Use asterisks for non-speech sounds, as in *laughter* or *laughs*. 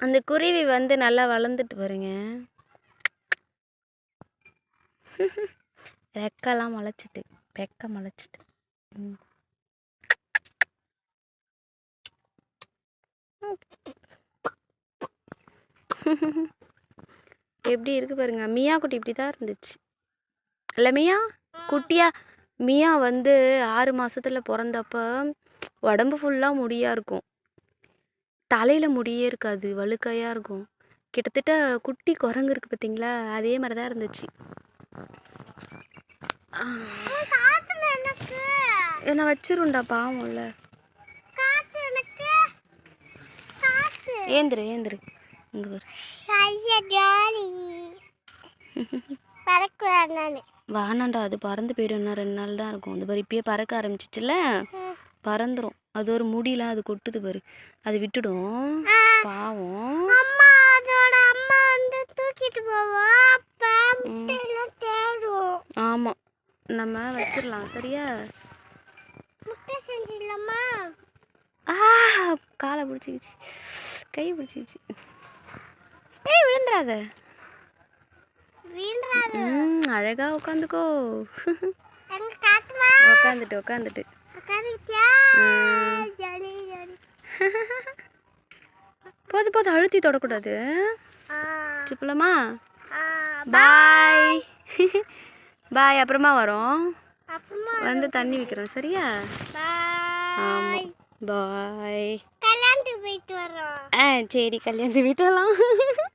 அந்த குருவி வந்து நல்லா வளர்ந்துட்டு பாருங்க. *laughs* ரெக்கெல்லாம் முளைச்சிட்டு ரெக்க முளைச்சிட்டு. *laughs* எப்படி இருக்கு பாருங்க. மியா குட்டி இப்படி தான் இருந்துச்சு. இல்லை மியா குட்டியா மியா வந்து ஆறு மாசத்துல பிறந்தப்ப உடம்பு ஃபுல்லாக முடியாக இருக்கும். தலையில் முடியே இருக்காது வழுக்கையாக இருக்கும். கிட்டத்தட்ட குட்டி குரங்கு இருக்கு பார்த்தீங்களா அதே மாதிரி தான் இருந்துச்சு என்ன வச்சிருண்டா பாவம்ல ஏந்திரு ஏந்திரு. இங்கே பாரு. வானாண்டா அது பறந்து போயிடும். ரெண்டு நாள் தான் இருக்கும். அது பாரு இப்பயே பறக்க ஆரம்பிச்சிச்சுல பறந்துடும் அது ஒரு முடியெலாம் அது கொட்டுது பாரு. அது விட்டுடும். பாவம். அம்மா அதோட அம்மா வந்து தூக்கிட்டு முட்டையெல்லாம் தேடும். ஆமாம் நம்ம வச்சிடலாம். சரியா? ஆ காலை பிடிச்சிக்கிச்சு. கை பிடிச்சிக்கிச்சு. ஏய் விழுந்துடாத வீண்றாது ம் அழகா உட்காந்துக்கோ உட்காந்துட்டு உட்காந்துட்டு போது போது அழுத்தி தொடக்கூடாது. ஆ. பாய். *laughs* பாய். அப்புறமா வரோம். வந்து தண்ணி வைக்கிறோம் சரியா? ஆமாம் பாய். கல்யாணத்துக்கு போயிட்டு வரோம். ஆ சரி கல்யாணத்து வீட்டெல்லாம் *laughs*